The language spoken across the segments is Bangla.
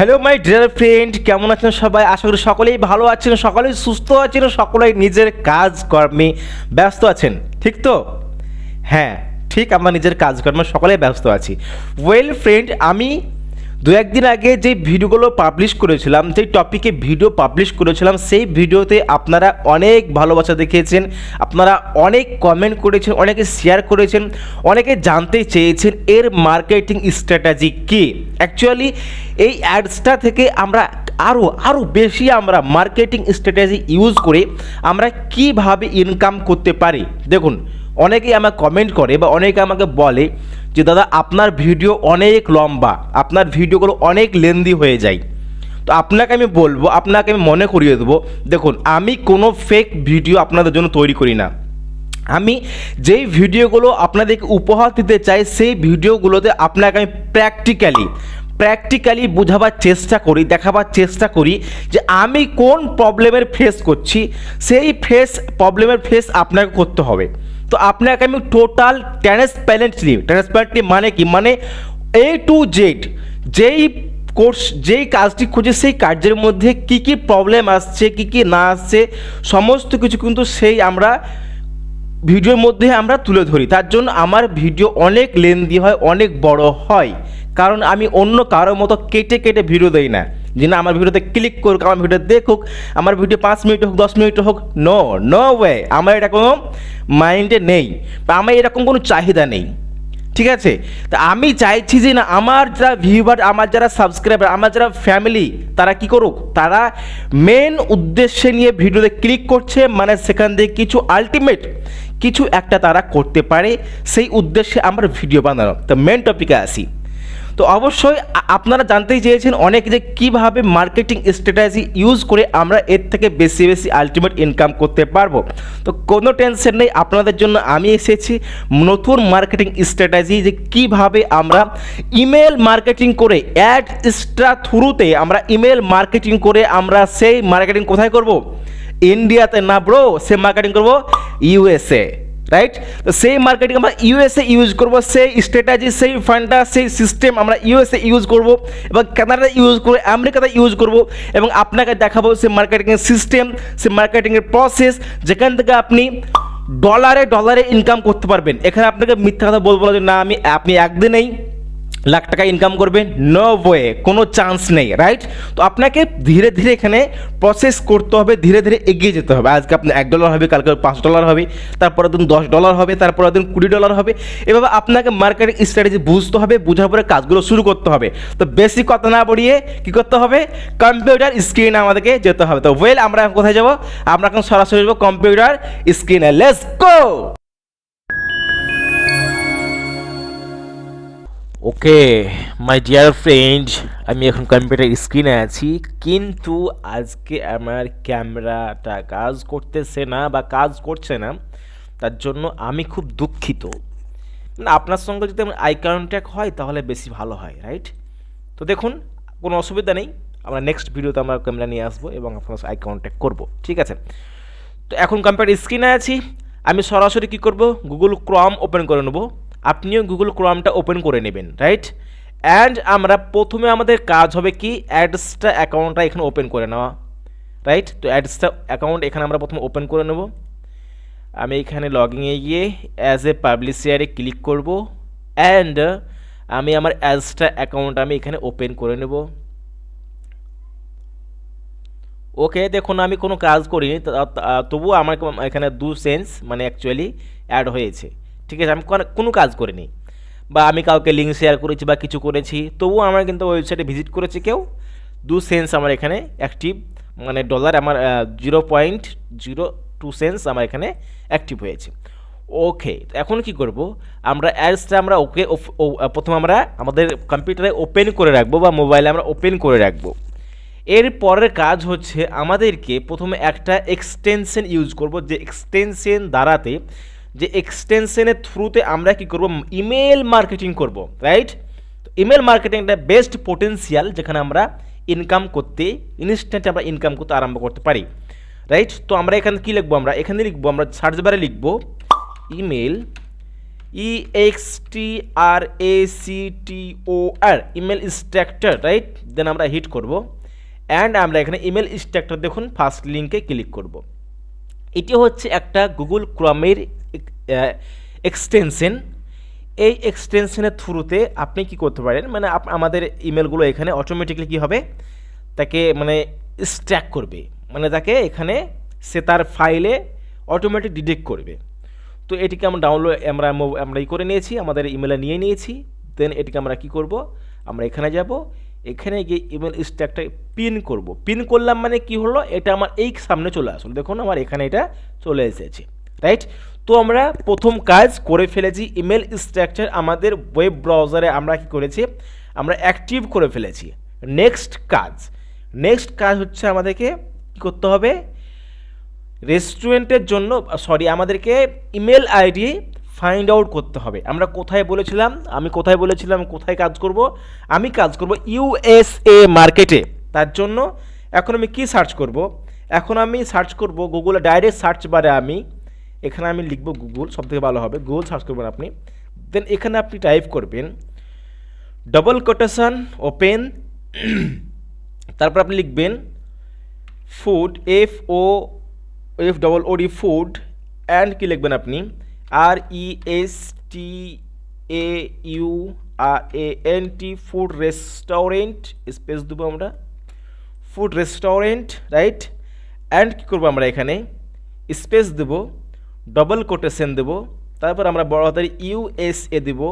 হ্যালো মাই ডিয়ার ফ্রেন্ড কেমন আছেন সবাই? আশা করি সকলেই ভালো আছেন, সকলেই সুস্থ আছেন, সকলেই নিজের কাজ কর্মে ব্যস্ত আছেন। ঠিক তো? হ্যাঁ ঠিক আমার নিজের কাজকর্মে সকলেই ব্যস্ত আছি। ওয়েল ফ্রেন্ড আমি দু একদিন আগে যে ভিডিওগুলো পাবলিশ করেছিলাম যেই টপিকে ভিডিও পাবলিশ করেছিলাম, সেই ভিডিওতে আপনারা অনেক ভালোবাসা দেখিয়েছেন, আপনারা অনেক কমেন্ট করেছেন, অনেকে শেয়ার করেছেন, অনেকে জানতে চেয়েছেন এর মার্কেটিং স্ট্র্যাটাজি কী। অ্যাকচুয়ালি এই অ্যাডসটা থেকে আমরা আরও আরও বেশি আমরা মার্কেটিং স্ট্র্যাটেজি ইউজ করে আমরা কীভাবে ইনকাম করতে পারি। দেখুন, অনেকেই আমাকে কমেন্ট করে বা অনেকে আমাকে বলে যে দাদা, আপনার ভিডিও অনেক লম্বা, আপনার ভিডিওগুলো অনেক লেন্দি হয়ে যায়। তো আপনাকে আমি বলব, আপনাকে আমি মনে করিয়ে দেবো, দেখুন, আমি কোনো ফেক ভিডিও আপনাদের জন্য তৈরি করি না। আমি যেই ভিডিওগুলো আপনাদেরকে উপহার দিতে চাই, সেই ভিডিওগুলোতে আপনাকে আমি প্র্যাকটিক্যালি প্র্যাকটিক্যালি বোঝাবার চেষ্টা করি, দেখাবার চেষ্টা করি যে আমি কোন প্রবলেমের ফেস করছি, সেই ফেস প্রবলেমের ফেস আপনাকে করতে হবে। তো আপনাকে আমি টোটাল ট্রান্সপ্যারেন্টলি ট্রান্সপ্যারেন্টলি মানে কি? মানে এ টু জেড যেই কোর্স যেই কাজটি খুঁজে সেই কার্যের মধ্যে কি কি প্রবলেম আসছে, কি কি না আসছে, সমস্ত কিছু কিন্তু সেই আমরা ভিডিওর মধ্যে আমরা তুলে ধরি। তার জন্য আমার ভিডিও অনেক লেন্দি হয়, অনেক বড় হয়। কারণ আমি অন্য কারোর মতো কেটে কেটে ভিডিও দেই না। যে না, আমার ভিডিওতে ক্লিক করুক, আমার ভিডিও দেখুক, আমার ভিডিও পাঁচ মিনিট হোক, দশ মিনিট হোক নো নো ওয়ে আমার এটা কোনো মাইন্ডে নেই, বা আমার এরকম কোনো চাহিদা নেই, ঠিক আছে? তা আমি চাইছি যে না, আমার যারা ভিউবার আমার যারা সাবস্ক্রাইবার আমার যারা ফ্যামিলি তারা কি করুক? তারা মেন উদ্দেশ্যে নিয়ে ভিডিওতে ক্লিক করছে মানে সেখান থেকে কিছু আলটিমেট কিছু একটা তারা করতে পারে, সেই উদ্দেশ্যে আমার ভিডিও বানানো। তো মেন টপিকে আসি। তো অবশ্যই আপনারা জানতেই চেয়েছেন অনেক যে কীভাবে মার্কেটিং স্ট্র্যাটেজি ইউজ করে আমরা এর থেকে বেশি বেশি আলটিমেট ইনকাম করতে পারব। তো কোনো টেনশন নেই, আপনাদের জন্য আমি এসেছি নতুন মার্কেটিং স্ট্র্যাটেজি যে কীভাবে আমরা ইমেল মার্কেটিং করে অ্যাড স্ট্রা থ্রুতে আমরা ইমেল মার্কেটিং করে আমরা সেই মার্কেটিং কোথায় করব? ইন্ডিয়াতে না ব্রো সে মার্কেটিং করব ইউএসএ রাইট তো সেই মার্কেটিং আমরা ইউএসএ ইউজ করব, সেই স্ট্র্যাটাজি সেই ফান্ডা সেই সিস্টেম আমরা ইউএসএ ইউজ করব এবং কানাডা ইউজ করব আমেরিকাতে ইউজ করব এবং আপনাকে দেখাবো সেই মার্কেটিংয়ের সিস্টেম সেই মার্কেটিংয়ের প্রসেস যেখান থেকে আপনি ডলারে ডলারে ইনকাম করতে পারবেন। এখানে আপনাকে মিথ্যা কথা বলব যে, না, আমি, আপনি একদিনেই লাখ টাকা ইনকাম করবে নো ওয়ে কোনো চান্স নেই রাইট তো আপনাকে ধীরে ধীরে এখানে প্রসেস করতে হবে, ধীরে ধীরে এগিয়ে যেতে হবে। আজকে আপনার এক ডলার হবে, কালকে পাঁচ ডলার হবে তারপরে দিন দশ ডলার হবে তারপরে দিন কুড়ি ডলার হবে। এভাবে আপনাকে মার্কেটিং স্ট্র্যাটেজি বুঝতে হবে, বোঝার পরে কাজগুলো শুরু করতে হবে। তো বেশি কথা না বড়িয়ে কী করতে হবে? কম্পিউটার স্ক্রিনে আমাদেরকে যেতে হবে। তো ওয়েল আমরা কোথায় যাব? আমরা এখন সরাসরি যাব কম্পিউটার স্ক্রিনে let's go okay my dear friend আমি এখন কম্পিউটার স্ক্রিনে আছি, কিন্তু আজকে আমার ক্যামেরাটা কাজ করতেছে না বা কাজ করছে না, তার জন্য আমি খুব দুঃখিত। আপনার সঙ্গে যদি আমার আই কন্ট্যাক্ট হয়, তাহলে বেশি ভালো হয় রাইট তো দেখুন, কোনো অসুবিধা নেই, আমরা নেক্সট ভিডিওতে আমরা ক্যামেরা নিয়ে আসব এবং আপনার আই কন্ট্যাক্ট করব, ঠিক আছে? তো এখন কম্পিউটার স্ক্রিনে আছি, আমি সরাসরি কী করব? গুগল ক্রম ওপেন করে নেব। আপনিও গুগল ক্রমটা ওপেন করে নেবেন রাইট অ্যান্ড আমরা প্রথমে আমাদের কাজ হবে কি? অ্যাডসটা অ্যাকাউন্টটা এখানে ওপেন করে নেওয়া রাইট তো অ্যাডসটা অ্যাকাউন্ট এখানে আমরা প্রথমে ওপেন করে নেব। আমি এখানে লগিংয়ে গিয়ে অ্যাজ এ পাবলিশিয়ারে ক্লিক করব। অ্যান্ড আমি আমার অ্যাডসটা অ্যাকাউন্ট আমি এখানে ওপেন করে নেব। ওকে দেখুন, আমি কোনো কাজ করিনি তবুও আমার এখানে দু সেন্স মানে অ্যাকচুয়ালি অ্যাড হয়েছে। ঠিক আছে, আমি কোনো- কাজ করিনি। বা আমি কাউকে লিঙ্ক শেয়ার করেছি বা কিছু করেছি, তবুও আমার কিন্তু ওয়েবসাইটে ভিজিট করেছে কেউ। দু সেন্স আমার এখানে অ্যাক্টিভ মানে ডলার আমার zero point zero two cents আমার এখানে অ্যাক্টিভ হয়েছে। ওকে এখন কি করব? আমরা অ্যাডসটা আমরা ওকে প্রথমে আমরা আমাদের কম্পিউটারে ওপেন করে রাখব বা মোবাইলে আমরা ওপেন করে রাখব। এর পরের কাজ হচ্ছে আমাদেরকে প্রথমে একটা এক্সটেনশন ইউজ করব, যে এক্সটেনশন দ্বারাতে যে এক্সটেনশনের থ্রুতে আমরা কি করব? ইমেল মার্কেটিং করব রাইট তো ইমেল মার্কেটিং একটা বেস্ট পোটেন্সিয়াল যেখানে আমরা ইনকাম করতে ইনস্ট্যান্ট আমরা ইনকাম করতে আরম্ভ করতে পারি রাইট তো আমরা এখানে কি লিখব আমরা? এখানে লিখব আমরা সার্চ বারে লিখব email E X T R A C T O R email structure right then আমরা হিট করব অ্যান্ড আমরা এখানে ইমেল স্ট্রাকচার দেখুন ফার্স্ট লিঙ্কে ক্লিক করব। এটি হচ্ছে একটা গুগল ক্রমের এক্সটেনশন এই এক্সটেনশনের থ্রুতে আপনি কি করতে পারেন? মানে আমাদের ইমেলগুলো এখানে অটোমেটিকলি কি হবে? তাকে মানে স্ট্র্যাক করবে। মানে তাকে এখানে সে তার ফাইলে অটোমেটিক ডিটেক্ট করবে। তো এটিকে আমরা ডাউনলোড আমরা আমরা ই করে নিয়েছি, আমাদের ইমেলে নিয়ে নিয়েছি। দেন এটিকে আমরা কি করব? আমরা এখানে যাব। এখানে গিয়ে ইমেল স্ট্যাকটা পিন করব। পিন করলাম মানে কি হলো? এটা আমার এই সামনে চলে আসলো। দেখুন, আমার এখানে এটা চলে এসেছে। রাইট তো আমরা প্রথম কাজ করে ফেলেছি ইমেল স্ট্রাকচার আমাদের ওয়েব ব্রাউজারে আমরা কি করেছি? আমরা অ্যাক্টিভ করে ফেলেছি। নেক্সট কাজ। নেক্সট কাজ হচ্ছে আমাদেরকে কী করতে হবে? রেস্টুরেন্টের জন্য সরি আমাদেরকে ইমেল আইডি ফাইন্ড আউট করতে হবে। আমরা কোথায় বলেছিলাম? আমি কোথায় বলেছিলাম? কোথায় কাজ করব? আমি কাজ করব ইউএসএ মার্কেটে তার জন্য এখন আমি কি সার্চ করব? এখন আমি সার্চ করব গুগলে ডাইরেক্ট সার্চ বারে আমি। এখানে আমি লিখব গুগল সবথেকে ভালো হবে। গুগল সার্চ করবেন আপনি। দেন এখানে আপনি টাইপ করবেন ডবল কোটেশন ওপেন তারপর আপনি লিখবেন food F O F double O D food and কি লিখবেন আপনি? R E S T A U R A N T food restaurant space দেবো আমরা। ফুড রেস্টুরেন্ট রাইট অ্যান্ড কী করব আমরা এখানে? স্পেস দেবো ডবল কোটেশন দেবো, তারপর আমরা বড় হাতের ইউএসএ দেবো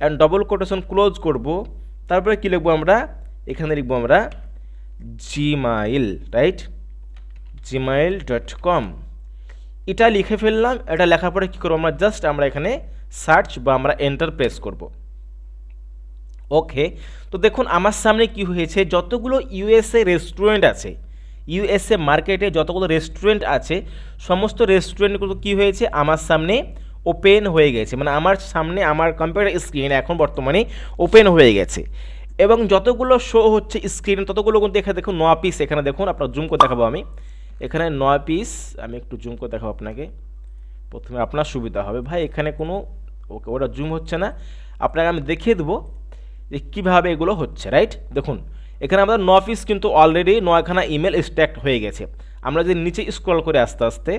অ্যান্ড ডবল কোটেশন ক্লোজ করব, তারপরে কী লিখব আমরা? এখানে লিখব আমরা Gmail right Gmail dot com এটা লিখে ফেললাম, এটা লেখার পরে কী করব আমরা? জাস্ট আমরা এখানে সার্চ বা আমরা এন্টার প্রেস করব। ওকে তো দেখুন আমার সামনে কি হয়েছে, যতগুলো ইউএসএ রেস্টুরেন্ট আছে ইউএসএ মার্কেটে যতগুলো রেস্টুরেন্ট আছে, সমস্ত রেস্টুরেন্টগুলো কি হয়েছে? আমার সামনে ওপেন হয়ে গেছে। মানে আমার সামনে আমার কম্পিউটার স্ক্রিন এখন বর্তমানে ওপেন হয়ে গেছে। এবং যতগুলো শো হচ্ছে স্ক্রিন ততগুলো কিন্তু এখানে দেখুন ন পিস এখানে দেখুন, আপনার জুম করে দেখাবো আমি। এখানে নয় পিস আমি একটু জুম করে দেখাবো আপনাকে। প্রথমে আপনার সুবিধা হবে। ভাই, এখানে কোনো ওকে, ওটা জুম হচ্ছে না। আপনাকে আমি দেখিয়ে দেবো যে কীভাবে এগুলো হচ্ছে রাইট দেখুন, এখানে আমাদের ন পিস কিন্তু অলরেডি নয়খানা ইমেল স্ট্যাক্ট হয়ে গেছে। আমরা যদি নিচে স্ক্রল করে আস্তে আস্তে,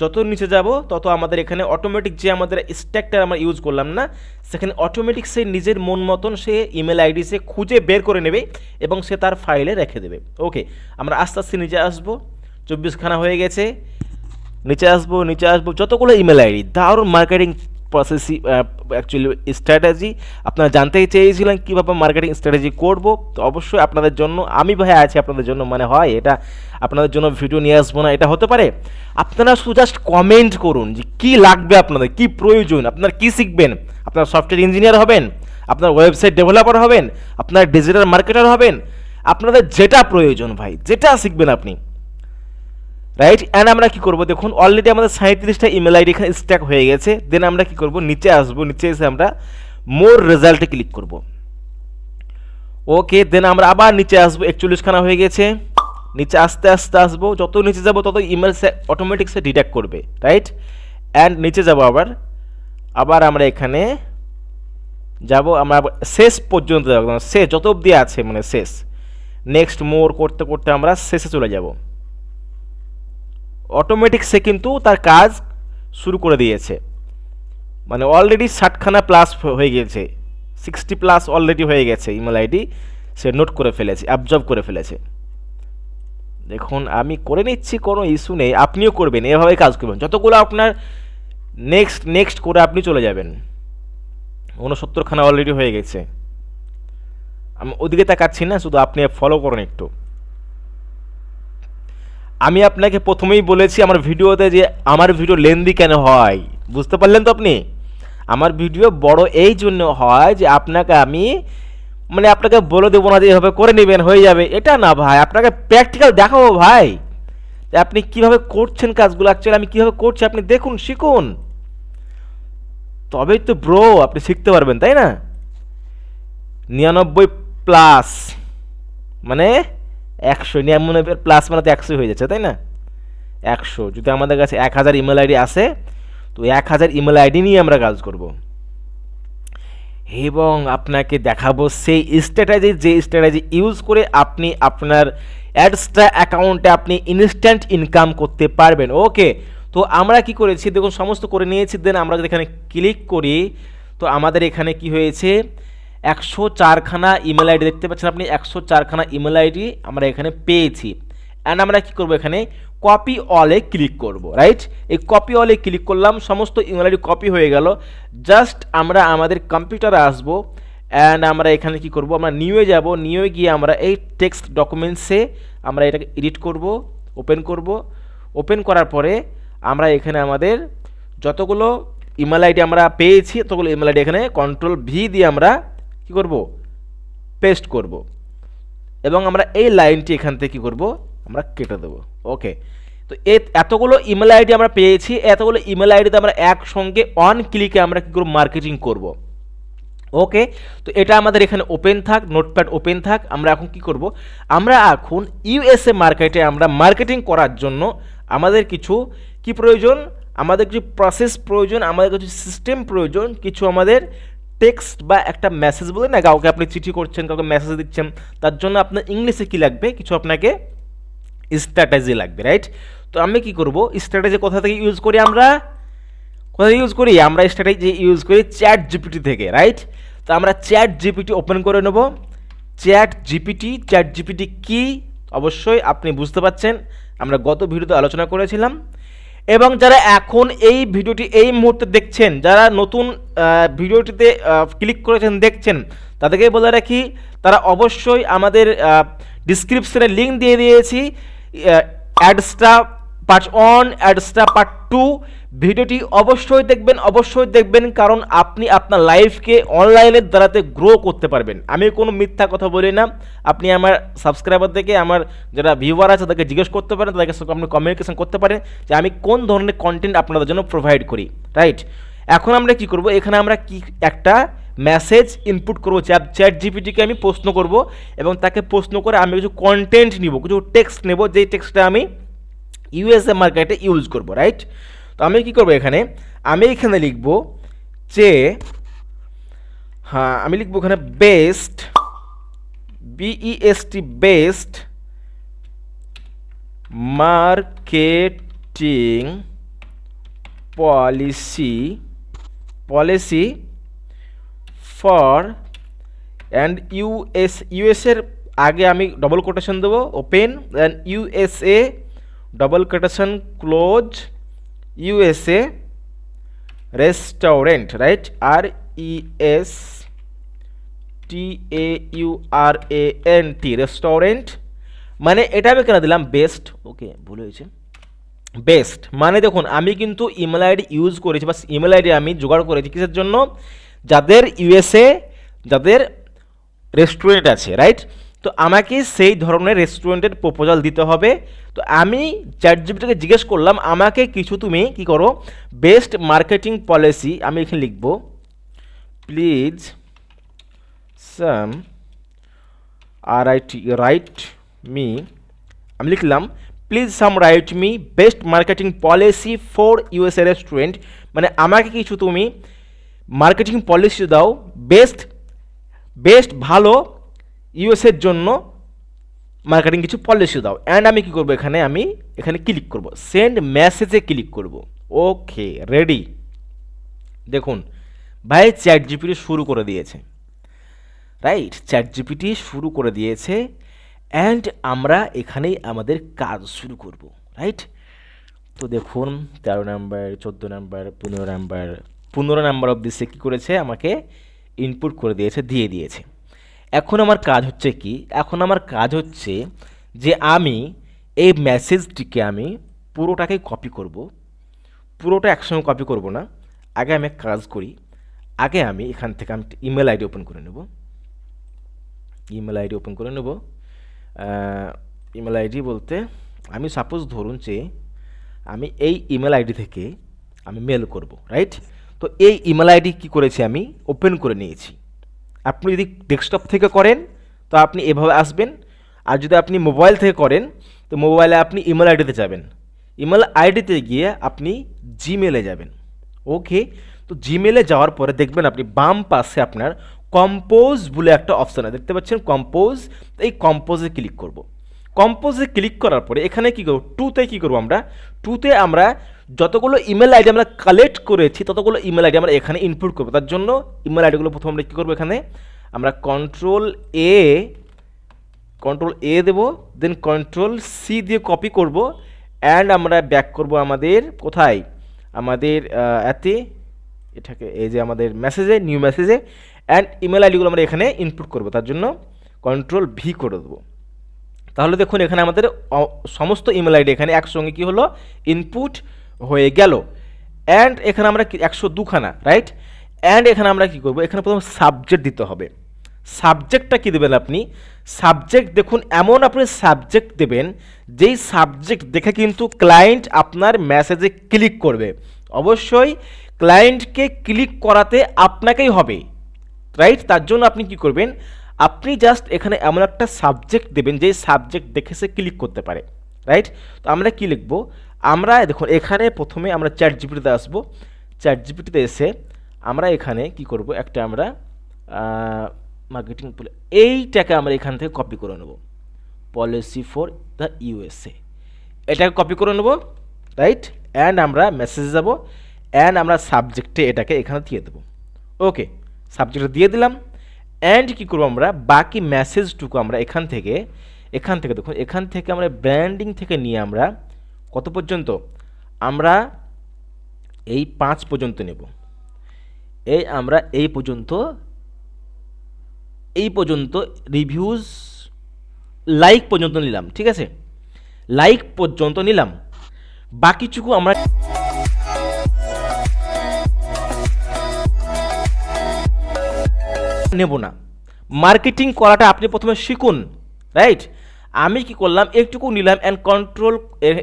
যত নিচে যাব, তত আমাদের এখানে অটোমেটিক যে আমাদের স্ট্যাকটা আমরা ইউজ করলাম না, সেখানে অটোমেটিক সে নিজের মন মতন সে ইমেল আইডি সে খুঁজে বের করে নেবে এবং সে তার ফাইলে রেখে দেবে। ওকে আমরা আস্তে আস্তে নিচে আসব। চব্বিশখানা হয়ে গেছে। নিচে আসব নিচে আসব। যতগুলো ইমেল আইডি দারুণ মার্কেটিং প্রসেসি অ্যাকচুয়ালি স্ট্র্যাটেজি আপনারা জানতেই চেয়েছিলেন কীভাবে মার্কেটিং স্ট্র্যাটেজি করব। তো অবশ্যই আপনাদের জন্য, আমি ভাই আছি আপনাদের জন্য মানে হয় এটা আপনাদের জন্য ভিডিও নিয়ে আসব না, এটা হতে পারে। আপনারা শুধু জাস্ট কমেন্ট করুন যে কী লাগবে আপনাদের, কী প্রয়োজন, আপনার কী শিখবেন? আপনার সফটওয়্যার ইঞ্জিনিয়ার হবেন, আপনার ওয়েবসাইট ডেভেলপার হবেন, আপনার ডিজিটাল মার্কেটার হবেন। আপনাদের যেটা প্রয়োজন ভাই, যেটা শিখবেন আপনি। রাইট অ্যান্ড আমরা কি করব? দেখুন অলরেডি আমাদের সাঁত্রিশটা ইমেল আইডি এখানে স্ট্যাক হয়ে গেছে। দেন আমরা কি করব? নিচে আসব। নিচে এসে আমরা মোর রেজাল্টে ক্লিক করব। ওকে দেন আমরা আবার নিচে আসব। একচল্লিশখানা হয়ে গেছে। নিচে আস্তে আস্তে আসব। যত নিচে যাব, তত ইমেল অটোমেটিক সে ডিটেক্ট করবে। রাইট অ্যান্ড নিচে যাব আবার। আবার আমরা এখানে যাব। আমরা শেষ পর্যন্ত যাব। শেষ, যত অবধি আছে মানে শেষ। নেক্সট মোর করতে করতে আমরা শেষে চলে যাব। অটোমেটিক সে কিন্তু তার কাজ শুরু করে দিয়েছে। মানে অলরেডি ষাটখানা প্লাস হয়ে গেছে সিক্সটি প্লাস অলরেডি হয়ে গেছে ইমেল আইডি সে নোট করে ফেলেছে অ্যাবজর্ব করে ফেলেছে। দেখুন, আমি করে নিচ্ছি, কোনো ইস্যু নেই, আপনিও করবেন, এভাবে কাজ করবেন। যতগুলো আপনার নেক্সট নেক্সট করে আপনি চলে যাবেন। ঊনসত্তরখানা অলরেডি হয়ে গেছে। আমি ওদিকে তাকাচ্ছি না, শুধু আপনি ফলো করুন একটু। আমি আপনাকে প্রথমেই বলেছি আমার ভিডিওতে যে আমার ভিডিও লেন্দি কেন হয়? বুঝতে পারলেন তো আপনি? আমার ভিডিও বড় এই জন্য হয় যে আপনাকে আমি মানে আপনাকে বলে দেবো না যে এভাবে করে নেবেন, হয়ে যাবে। এটা না ভাই, আপনাকে প্র্যাকটিক্যাল দেখাবো ভাই। আপনি কীভাবে করছেন কাজগুলো? অ্যাকচুয়ালি আমি কীভাবে করছি আপনি দেখুন, শিখুন। তবেই তো ব্রো আপনি শিখতে পারবেন, তাই না? নিরানব্বই প্লাস মানে একশো প্লাস মানে তো একশো হয়ে যাচ্ছে, তাই না? একশো। যদি আমাদের কাছে এক হাজার ইমেল আইডি আসে তো এক হাজার ইমেল আইডি নিয়ে আমরা কাজ করব। এবং আপনাকে দেখাবো সেই স্ট্র্যাটেজি যে স্ট্র্যাটেজি ইউজ করে আপনি আপনার অ্যাডসটা অ্যাকাউন্টে আপনি ইনস্ট্যান্ট ইনকাম করতে পারবেন। ওকে তো আমরা কি করেছি? দেখুন, সমস্ত করে নিয়েছি দেন আমরা যদি এখানে ক্লিক করি, তো আমাদের এখানে কি হয়েছে? একশো চারখানা ইমেল আইডি দেখতে পাচ্ছেন আপনি, একশো চারখানা ইমেল আইডি আমরা এখানে পেয়েছি। অ্যান্ড আমরা কি করব এখানে? কপি অলে ক্লিক করব রাইট এই কপি অলে ক্লিক করলাম, সমস্ত ইমেল আইডি কপি হয়ে গেল। জাস্ট আমরা আমাদের কম্পিউটারে আসব অ্যান্ড আমরা এখানে কি করব? আমরা নিউয়ে যাব নিউয়ে গিয়ে আমরা এই টেক্সট ডকুমেন্টসে আমরা এটাকে এডিট করব ওপেন করব। ওপেন করার পরে আমরা এখানে আমাদের যতগুলো ইমেল আইডি আমরা পেয়েছি, ততগুলো ইমেল আইডি এখানে কন্ট্রোল ভি দিয়ে আমরা কি করব? পেস্ট করব। এবং আমরা এই লাইনটি এখান থেকে কী করব? আমরা কেটে দেবো। ওকে তো এতগুলো ইমেল আইডি আমরা পেয়েছি। এতগুলো ইমেল আইডিতে আমরা একসঙ্গে অন ক্লিকে আমরা কী করব? মার্কেটিং করব। ওকে তো এটা আমাদের এখানে ওপেন থাক নোটপ্যাড ওপেন থাক। আমরা এখন কি করব? আমরা এখন ইউএসএ মার্কেটে আমরা মার্কেটিং করার জন্য আমাদের কিছু কি প্রয়োজন? আমাদের কিছু প্রসেস প্রয়োজন, আমাদের কিছু সিস্টেম প্রয়োজন, কিছু আমাদের টেক্সট বা একটা মেসেজ বলে, না, কাউকে আপনি চিঠি করছেন, কাউকে মেসেজ দিচ্ছেন, তার জন্য আপনার ইংলিশে কী লাগবে? কিছু আপনাকে স্ট্র্যাটেজি লাগবে রাইট তো আমি কি করব? স্ট্র্যাটেজি কোথা থেকে ইউজ করি আমরা? কোথায় ইউজ করি? আমরা স্ট্র্যাটেজি ইউজ করি চ্যাট জিপিটি থেকে রাইট তো আমরা চ্যাট জিপিটি ওপেন করে নেব। চ্যাট জিপিটি চ্যাট জিপিটি কি? অবশ্যই আপনি বুঝতে পাচ্ছেন আমরা গত ভিডিওতে আলোচনা করেছিলাম। এবং যারা এখন এই ভিডিওটি এই মুহূর্তে দেখছেন, যারা নতুন ভিডিওটিতে ক্লিক করেছেন, দেখছেন, তাদেরকে বলে রাখি, তারা অবশ্যই আমাদের ডিসক্রিপশনে লিঙ্ক দিয়ে দিয়েছি অ্যাডসটা পার্ট ওয়ান অ্যাডসটা পার্ট টু। ভিডিওটি অবশ্যই দেখবেন অবশ্যই দেখবেন, কারণ আপনি আপনার লাইফকে অনলাইনের দ্বারাতে গ্রো করতে পারবেন। আমি কোনো মিথ্যা কথা বলি না। আপনি আমার সাবস্ক্রাইবার থেকে, আমার যারা ভিউয়ার আছে, তাদেরকে জিজ্ঞেস করতে পারেন, তাদেরকে সঙ্গে আপনি কমিউনিকেশন করতে পারেন যে আমি কোন ধরনের কন্টেন্ট আপনাদের জন্য প্রোভাইড করি রাইট এখন আমরা কি করব? এখানে আমরা কি, একটা মেসেজ ইনপুট করব চ্যাট চ্যাট জিপিটিকে আমি প্রশ্ন করব এবং তাকে প্রশ্ন করে আমি কিছু কন্টেন্ট নিব, কিছু টেক্সট নেব, যেই টেক্সটটা আমি ইউএসএ মার্কেটে ইউজ করব রাইট তো আমি কি করব এখানে? আমি এখানে লিখব যে হ্যাঁ আমি লিখব এখানে best B E S T best marketing policy policy for and US ইউএসের আগে আমি ডবল কোটেশন দেবো open then USA double quotation close USA restaurant right R E S T A U R A N T restaurant মানে এটা আমি কেন দিলাম? বেস্ট ওকে, ভুল হয়েছে। বেস্ট মানে দেখুন, আমি কিন্তু ইমেল আইডি ইউজ করেছি বা ইমেল আইডি আমি জোগাড় করেছি কিসের জন্য? যাদের ইউএসএ যাদের রেস্টুরেন্ট আছে রাইট তো আমাকে সেই ধরনের রেস্টুরেন্টের প্রপোজাল দিতে হবে। তো আমি চ্যাট জিপিটাকে জিজ্ঞেস করলাম, আমাকে কিছু তুমি কি করো? বেস্ট মার্কেটিং পলিসি আমি এখানে লিখব। Please some R I T write me আমি লিখলাম please some write me best marketing policy for USA restaurant মানে আমাকে কিছু তুমি মার্কেটিং পলিসি দাও বেস্ট বেস্ট ভালো ইউএসের জন্য। মার্কেটিং কিছু পলিসি দাও। অ্যান্ড আমি কি করব এখানে? আমি এখানে ক্লিক করব। সেন্ড মেসেজে ক্লিক করব। ওকে রেডি দেখুন, ভাই চ্যাট জিপিটি শুরু করে দিয়েছে। রাইট চ্যাট জিপিটি শুরু করে দিয়েছে। অ্যান্ড আমরা এখানেই আমাদের কাজ শুরু করব। রাইট তো দেখুন, তেরো নাম্বার চোদ্দ নাম্বার পনেরো নাম্বার পনেরো নাম্বার অবধি সে কী করেছে? আমাকে ইনপুট করে দিয়েছে, দিয়ে দিয়েছে। এখন আমার কাজ হচ্ছে কি? এখন আমার কাজ হচ্ছে যে আমি এই মেসেজটিকে আমি পুরোটাকে কপি করব। পুরোটা একসঙ্গে কপি করব না। আগে আমি কাজ করি। আগে আমি এখান থেকে আমি ইমেল আইডি ওপেন করে নেব। ইমেল আইডি ওপেন করে নেব। ইমেল আইডি বলতে আমি সাপোজ ধরুন যে আমি এই ইমেল আইডি থেকে আমি মেল করব রাইট তো এই ইমেল আইডি কী করেছি আমি? ওপেন করে নিয়েছি। আপনি যদি ডেস্কটপ থেকে করেন, তো আপনি এভাবে আসবেন। আর যদি আপনি মোবাইল থেকে করেন, তো মোবাইলে আপনি ইমেল আইডিতে যাবেন। ইমেল আইডিতে গিয়ে আপনি জিমেলে যাবেন। ওকে তো জিমেলে যাওয়ার পরে দেখবেন আপনি বাম পাশে আপনার কম্পোজ বলে একটা অপশান আছে। দেখতে পাচ্ছেন কম্পোজ এই কম্পোজে ক্লিক করব। কম্পোজে ক্লিক করার পরে এখানে কী করব? টুতে কী করব আমরা? টুতে আমরা যতগুলো ইমেল আইডি আমরা কালেক্ট করেছি, ততগুলো ইমেল আইডি আমরা এখানে ইনপুট করব। তার জন্য ইমেল আইডিগুলো প্রথম আমরা কী করব এখানে? আমরা কন্ট্রোল এ কন্ট্রোল এ দেবো দেন কন্ট্রোল সি দিয়ে কপি করব অ্যান্ড আমরা ব্যাক করব আমাদের কোথায়? আমাদের এতে, এটাকে, এই যে আমাদের মেসেজে নিউ মেসেজে অ্যান্ড ইমেল আইডিগুলো আমরা এখানে ইনপুট করব। তার জন্য কন্ট্রোল ভি করে দেবো। তাহলে দেখুন এখানে আমাদের সমস্ত ইমেল আইডি এখানে একসঙ্গে কী হলো? ইনপুট হয়ে গেল। অ্যান্ড এখানে আমরা একশো দুখানা রাইট অ্যান্ড এখানে আমরা কি করব? এখানে প্রথম সাবজেক্ট দিতে হবে। সাবজেক্টটা কি দেবেন আপনি? সাবজেক্ট দেখুন, এমন আপনি সাবজেক্ট দেবেন, যেই সাবজেক্ট দেখে কিন্তু ক্লায়েন্ট আপনার মেসেজে ক্লিক করবে। অবশ্যই ক্লায়েন্টকে ক্লিক করাতে আপনাকেই হবে রাইট তার জন্য আপনি কি করবেন? আপনি জাস্ট এখানে এমন একটা সাবজেক্ট দেবেন যে সাবজেক্ট দেখে সে ক্লিক করতে পারে রাইট তো আমরা কি লিখব? আমরা, দেখুন, এখানে প্রথমে আমরা চ্যাট জিপিটিতে আসব। চ্যাট জিপিটিতে এসে আমরা এখানে কি করব? একটা আমরা মার্কেটিং এইটাকে আমরা এখান থেকে কপি করে নেব। পলিসি ফর দ্য ইউএসএ এটাকে কপি করে নেব রাইট অ্যান্ড আমরা মেসেজে যাব। অ্যান্ড আমরা সাবজেক্টে এটাকে এখানে দিয়ে দেবো। ওকে সাবজেক্টে দিয়ে দিলাম। অ্যান্ড কী করব আমরা? বাকি মেসেজটুকু আমরা এখান থেকে এখান থেকে দেখুন, এখান থেকে আমরা ব্র্যান্ডিং থেকে নিয়ে আমরা কত পর্যন্ত? আমরা এই পাঁচ পর্যন্ত নেব। এই আমরা এই পর্যন্ত এই পর্যন্ত রিভিউজ লাইক পর্যন্ত নিলাম, ঠিক আছে? লাইক পর্যন্ত নিলাম। বাকিটুকু আমরা নেব না। মার্কেটিং করাটা আপনি প্রথমে শিখুন রাইট আমি কি করলাম? একটুকু নিলাম অ্যান্ড কন্ট্রোল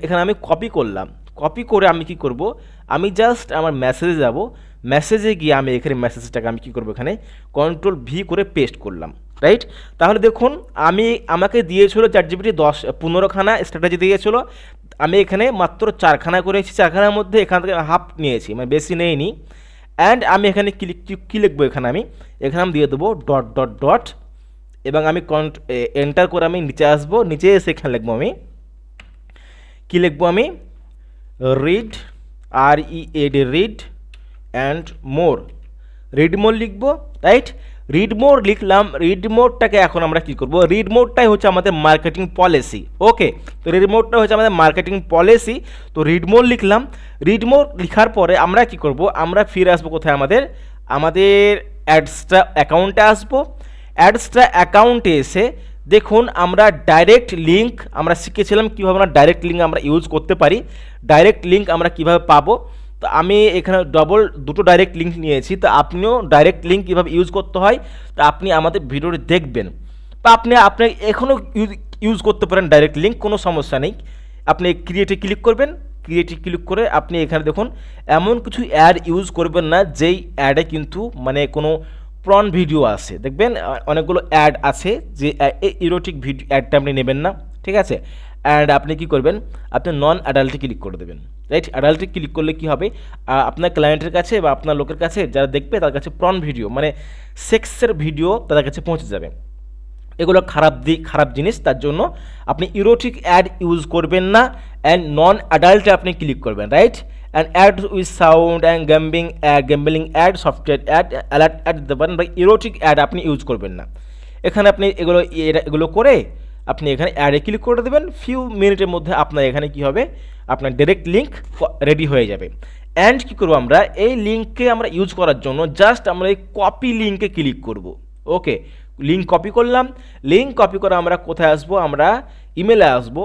এখানে আমি কপি করলাম। কপি করে আমি কি করব? আমি জাস্ট আমার মেসেজে যাব। মেসেজে গিয়ে আমি এখানে মেসেজটাকে আমি কি করব এখানে? কন্ট্রোল ভি করে পেস্ট করলাম। রাইট তাহলে দেখুন, আমি, আমাকে দিয়েছিল চার জিবিটি দশ, পনেরোখানা স্ট্র্যাটেজি দিয়েছিল। আমি এখানে মাত্র চারখানা করেছি। চারখানার মধ্যে এখান থেকে হাফ নিয়েছি মানে বেশি নেইনি। অ্যান্ড আমি এখানে ক্লিক কী লিখব এখানে আমি? এখানে আমি দিয়ে দেবো ডট ডট ডট এবং আমি কন্ট এন্টার করে আমি নিচে আসব, নিচে এসে এখানে লিখব আমি। কী লিখব আমি? Read R E A D read and more read more লিখব রাইট রিড মোর লিখলাম রিড মোরটাকে এখন আমরা কী করব? রিড মোরটাই হচ্ছে আমাদের মার্কেটিং পলিসি ওকে তো রিড মোরটা হচ্ছে আমাদের মার্কেটিং পলিসি তো রিড মোর লিখলাম। রিড মোর লিখার পরে আমরা কি করব? আমরা ফিরে আসব কোথায় আমাদের? আমাদের অ্যাডসটা অ্যাকাউন্টে আসব। অ্যাডস্ট্রা অ্যাকাউন্টে এসে দেখুন আমরা ডাইরেক্ট লিঙ্ক আমরা শিখেছিলাম কীভাবে আমরা ডাইরেক্ট লিঙ্ক আমরা ইউজ করতে পারি। ডাইরেক্ট লিঙ্ক আমরা কীভাবে পাবো? তো আমি এখানে ডবল দুটো ডাইরেক্ট লিঙ্ক নিয়েছি। তো আপনিও ডাইরেক্ট লিঙ্ক কীভাবে ইউজ করতে হয়, তা আপনি আমাদের ভিডিওটি দেখবেন। বা আপনি আপনি এখনও ইউজ করতে পারেন ডাইরেক্ট লিঙ্ক কোনো সমস্যা নেই। আপনি ক্রিয়েটে ক্লিক করবেন ক্রিয়েটে ক্লিক করে আপনি এখানে দেখুন, এমন কিছু অ্যাড ইউজ করবেন না, যেই অ্যাডে কিন্তু মানে কোনো প্রন ভিডিও আছে। দেখবেন অনেকগুলো অ্যাড আছে যে ইরোটিক ভিডিও অ্যাডটা আপনি নেবেন না, ঠিক আছে? অ্যান্ড আপনি কি করবেন, আপনি নন অ্যাডাল্টে ক্লিক করে দেবেন। রাইট অ্যাডাল্টে ক্লিক করলে কি হবে? আপনার ক্লায়েন্টের কাছে বা আপনার লোকের কাছে যারা দেখবে তার কাছে প্রন ভিডিও মানে সেক্সের ভিডিও তাদের কাছে পৌঁছে যাবে। এগুলো খারাপ দিক খারাপ জিনিস, তার জন্য আপনি ইরোটিক অ্যাড ইউজ করবেন না, অ্যান্ড নন অ্যাডাল্টে আপনি ক্লিক করবেন right and ad with sound and gambling gambling ad software ad alert ad দিতে পারেন, বা ইরোটিক অ্যাড আপনি ইউজ করবেন না। এখানে আপনি এগুলো এগুলো করে আপনি এখানে অ্যাডে ক্লিক করে দেবেন ফিউ মিনিটের মধ্যে আপনার এখানে কি হবে? আপনার ডাইরেক্ট লিঙ্ক রেডি হয়ে যাবে। অ্যান্ড কী করব আমরা? এই লিঙ্ককে আমরা ইউজ করার জন্য জাস্ট আমরা এই কপি লিঙ্কে ক্লিক করব। ওকে লিঙ্ক কপি করলাম। লিঙ্ক কপি করে আমরা কোথায় আসব? আমরা ইমেলে আসব।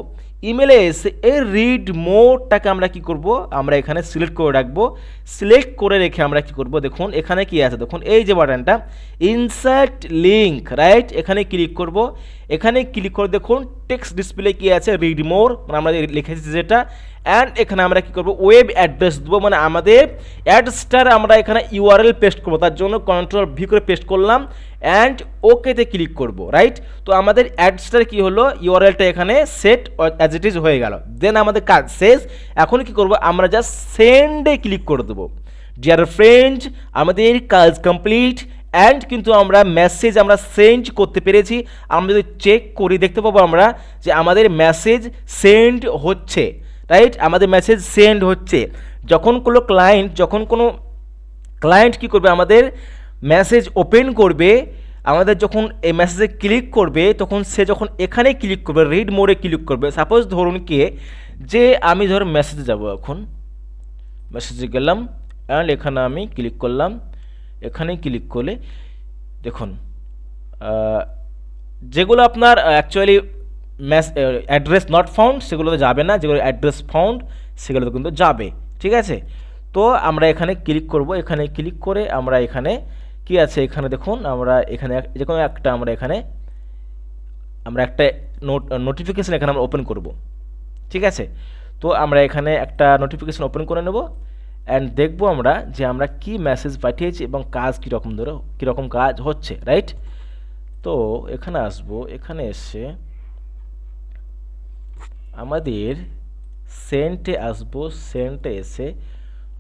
ইমেলে এসে এর রিড মোডটাকে আমরা কি করব? আমরা এখানে সিলেক্ট করে রাখব। সিলেক্ট করে রেখে আমরা কি করব? দেখুন, এখানে কি আছে? দেখুন, এই যে বাটনটা ইনসার্ট লিঙ্ক রাইট এখানে ক্লিক করব। এখানে ক্লিক করে দেখুন টেক্সট ডিসপ্লে কি আছে রিড মোর মানে আমরা লিখেছি যেটা অ্যান্ড এখানে আমরা কি করব ওয়েব অ্যাড্রেস দেবো মানে আমাদের অ্যাডস্টার আমরা এখানে ইউআরএল পেস্ট করব, তার জন্য কন্ট্রোল ভি করে পেস্ট করলাম অ্যান্ড ওকেতে ক্লিক করব রাইট তো আমাদের অ্যাডস্টার কি হলো ইউআরএলটা এখানে সেট অ্যাজ ইট ইজ হয়ে গেল। দেন আমাদের কাজ শেষ, এখন কি করব, আমরা জাস্ট সেন্ডে ক্লিক করে দেবো। ডিয়ার ফ্রেন্ড আমাদের কাজ কমপ্লিট অ্যান্ড কিন্তু আমরা মেসেজ আমরা সেন্ড করতে পেরেছি। আমরা যদি চেক করি, দেখতে পাবো আমরা যে আমাদের মেসেজ সেন্ড হচ্ছে রাইট আমাদের মেসেজ সেন্ড হচ্ছে। যখন কোনো ক্লায়েন্ট যখন কোনো ক্লায়েন্ট কি করবে? আমাদের মেসেজ ওপেন করবে, আমাদের যখন এই মেসেজে ক্লিক করবে, তখন সে যখন এখানে ক্লিক করবে রিড মোডে ক্লিক করবে। সাপোজ ধরুন কি, যে আমি ধর মেসেজে যাব এখন। মেসেজে গেলাম অ্যান্ড এখানে আমি ক্লিক করলাম। এখানে ক্লিক করলে দেখুন যেগুলো আপনার actually mass address not found সেগুলোতে যাবে না। যেগুলো অ্যাড্রেস ফাউন্ড সেগুলোতে কিন্তু যাবে। ঠিক আছে? তো আমরা এখানে ক্লিক করব। এখানে ক্লিক করে আমরা এখানে কি আছে? এখানে দেখুন, আমরা এখানে যে কোনো একটা আমরা এখানে, আমরা একটা নোট নোটিফিকেশান এখানে আমরা ওপেন করব। ঠিক আছে? তো আমরা এখানে একটা নোটিফিকেশান ওপেন করে নেব। অ্যান্ড দেখব আমরা যে আমরা কি মেসেজ পাঠিয়েছি এবং কাজ কীরকম ধরে, কীরকম কাজ হচ্ছে রাইট তো এখানে আসব, এখানে এসে আমাদের সেন্টে আসব সেন্টে এসে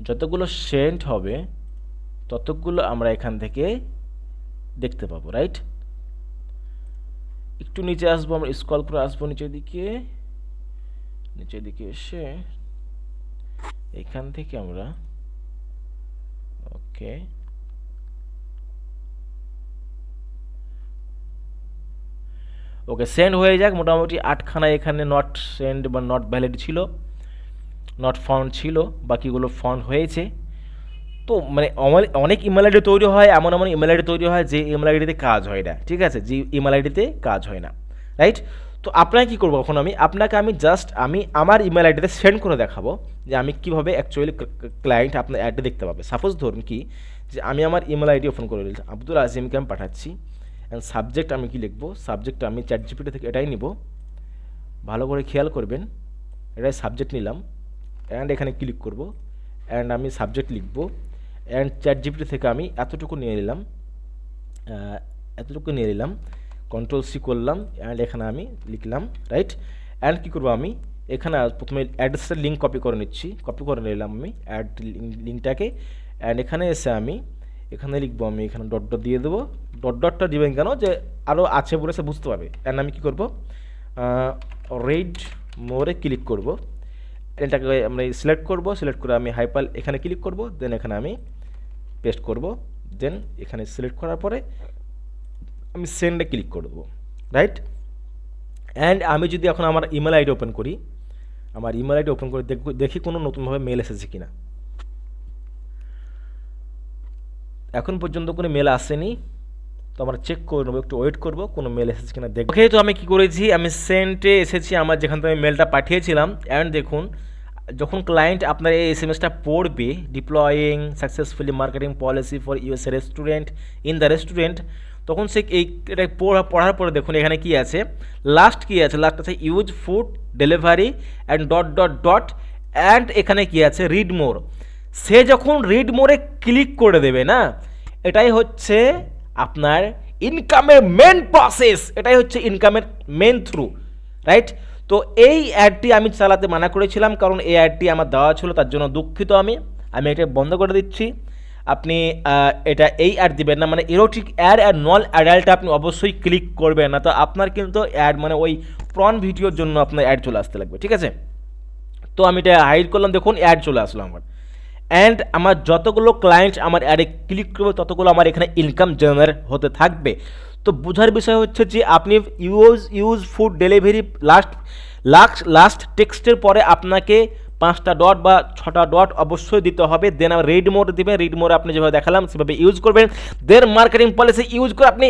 যতগুলো সেন্ট হবে, ততগুলো আমরা এখান থেকে দেখতে পাবো রাইট একটু নিচে আসব, আমরা স্কল করে আসব নিচের দিকে নিচের দিকে এসে এখান থেকে আমরা, ওকে ওকে সেন্ড হয়ে যাক। মোটামুটি আটখানা এখানে নট সেন্ড বা নট ভ্যালিড ছিল নট ফাউন্ড ছিল, বাকিগুলো ফাউন্ড হয়েছে। তো মানে অনেক ইমেল আইডি তৈরি হয়, এমন এমন ইমেল আইডি তৈরি হয় যে ইমেল আইডিতে কাজ হয় না, ঠিক আছে? যে ইমেল আইডিতে কাজ হয় না রাইট তো আপনাকে কী করব এখন আমি? আপনাকে আমি জাস্ট আমি আমার ইমেল আইডিতে সেন্ড করে দেখাবো যে আমি কীভাবে অ্যাকচুয়ালি ক্লায়েন্ট আপনার অ্যাডে দেখতে পাবে। সাপোজ ধরুন কি যে আমি আমার ইমেল আইডি ওপেন করে নিলাম আব্দুল আজিমকে আমি পাঠাচ্ছি। অ্যান্ড সাবজেক্ট আমি কি লিখব? সাবজেক্ট আমি চ্যাট জিপিটি থেকে এটাই নিব। ভালো করে খেয়াল করবেন। এটাই সাবজেক্ট নিলাম। অ্যান্ড এখানে ক্লিক করব। অ্যান্ড আমি সাবজেক্ট লিখব। অ্যান্ড চ্যাট জিপিটি থেকে আমি এতটুকু নিয়ে নিলাম। এতটুকু নিয়ে নিলাম। কন্ট্রোল সি করলাম অ্যান্ড এখানে আমি লিখলাম রাইট অ্যান্ড কী করব আমি? এখানে প্রথমে অ্যাড্রেসের লিঙ্ক কপি করে নিচ্ছি। কপি করে নিলাম আমি অ্যাড লিঙ্কটাকে অ্যান্ড এখানে এসে আমি এখানে লিখব আমি, এখানে ডট ডট দিয়ে দেবো। ডট ডটটা দিবেন কেন? যে আরও আছে বলে সে বুঝতে পারবে। অ্যান্ড আমি কী করব? রেড মোরে ক্লিক করব। এটাকে আমরা সিলেক্ট করব। সিলেক্ট করে আমি হাইপাল এখানে ক্লিক করব। দেন এখানে আমি পেস্ট করব। দেন এখানে সিলেক্ট করার পরে আমি সেন্ডে ক্লিক করে দেবো রাইট অ্যান্ড আমি যদি এখন আমার ইমেল আইডি ওপেন করি, আমার ইমেল আইডি ওপেন করে দেখি কোনো নতুনভাবে মেল এসেছে কি না এখন পর্যন্ত কোনো মেল আসেনি, তো আমরা চেক করে নেব, একটু ওয়েট করব, কোনো মেল এসেছে কিনা দেখব। ওকে তো আমি কি করেছি? আমি সেন্টে এসেছি, আমার যেখান থেকে আমি মেলটা পাঠিয়েছিলাম অ্যান্ড দেখুন, যখন ক্লায়েন্ট আপনার এই এস এম এসটা পড়বে deploying successfully marketing policy for US restaurant in the restaurant তখন সে এই এটা পড়া পড়ার পরে দেখুন এখানে কি আছে? লাস্ট কি আছে? লাস্ট আছে use food delivery and dot dot dot and এখানে কি আছে? রিড মোর সে যখন রিড মোরে ক্লিক করে দেবে, না? এটাই হচ্ছে আপনার ইনকামের মেন প্রসেস এটাই হচ্ছে ইনকামের মেন থ্রু রাইট তো এই অ্যাডটি আমি চালাতে মানা করেছিলাম, কারণ এই অ্যাডটি আমার দেওয়া ছিল, তার জন্য দুঃখিত আমি। আমি এটা বন্ধ করে দিচ্ছি। আপনি এটা এই অ্যাড দিবেন না মানে ইরোটিক অ্যাড আর নন অ্যাডাল্টে আপনি অবশ্যই ক্লিক করবেন না। তো আপনার কিন্তু অ্যাড মানে ওই প্রন ভিডিওর জন্য আপনার অ্যাড চলে আসতে লাগবে, ঠিক আছে? তো আমি এটা হাইড করলাম, দেখুন অ্যাড চলে আসলো আমার। অ্যান্ড আমার যতগুলো ক্লায়েন্ট আমার অ্যাডে ক্লিক করবে, ততগুলো আমার এখানে ইনকাম জেনারেট হতে থাকবে। তো বোঝার বিষয় হচ্ছে যে, আপনি use use food delivery last last last টেক্সটের পরে আপনাকে পাঁচটা ডট বা ছটা ডট অবশ্যই দিতে হবে। দেন রেড মোড দিবেন। রেড মোড আপনি যেভাবে দেখালাম, সেভাবে ইউজ করবেন। দেন মার্কেটিং পলিসি ইউজ করে আপনি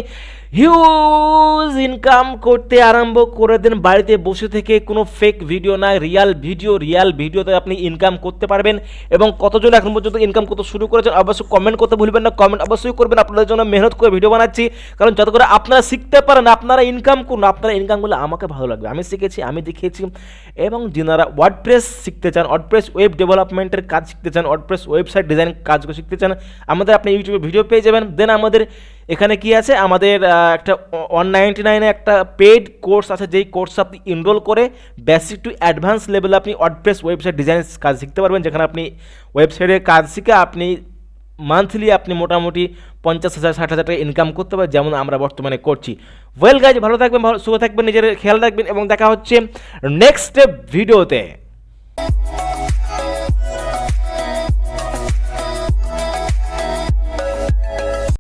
হিউজ ইনকাম করতে আরম্ভ করে দেন। বাড়িতে বসে থেকে কোনো ফেক ভিডিও না রিয়াল ভিডিও রিয়াল ভিডিওতে আপনি ইনকাম করতে পারবেন এবং কতজন এখন পর্যন্ত ইনকাম করতে শুরু করেছেন অবশ্যই কমেন্ট করতে ভুলবেন না। কমেন্ট অবশ্যই করবেন। আপনাদের জন্য মেহনত করে ভিডিও বানাচ্ছি। কারণ যত করে আপনারা শিখতে পারেন, আপনারা ইনকাম করুন, আপনারা ইনকাম করলে আমাকে ভালো লাগবে। আমি শিখেছি, আমি দেখিয়েছি এবং যিনারা ওয়ার্ডপ্রেস শিখতে চান ওয়ার্ডপ্রেস ওয়েব ডেভেলপমেন্টের কাজ শিখতে চান ওয়ার্ডপ্রেস ওয়েবসাইট ডিজাইন কাজগুলো শিখতে চান, আমাদের আপনি ইউটিউবে ভিডিও পেয়ে যাবেন। দেন আমাদের এখানে কি আছে? আমাদের একটা ওয়ান নাইনটি নাইনে একটা পেড কোর্স আছে, যেই কোর্স আপনি এনরোল করে বেসিক টু অ্যাডভান্স লেভেলে আপনি ওয়ার্ডপ্রেস ওয়েবসাইট ডিজাইন কাজ শিখতে পারবেন। যেখানে আপনি ওয়েবসাইটের কাজ শিখে আপনি মান্থলি আপনি মোটামুটি পঞ্চাশ হাজার, ষাট হাজার টাকা ইনকাম করতে পারেন যেমন আমরা বর্তমানে করছি। ওয়েল গাইজ ভালো থাকবেন, ভালো সুখে থাকবেন, নিজের খেয়াল রাখবেন এবং দেখা হচ্ছে নেক্সট ভিডিওতে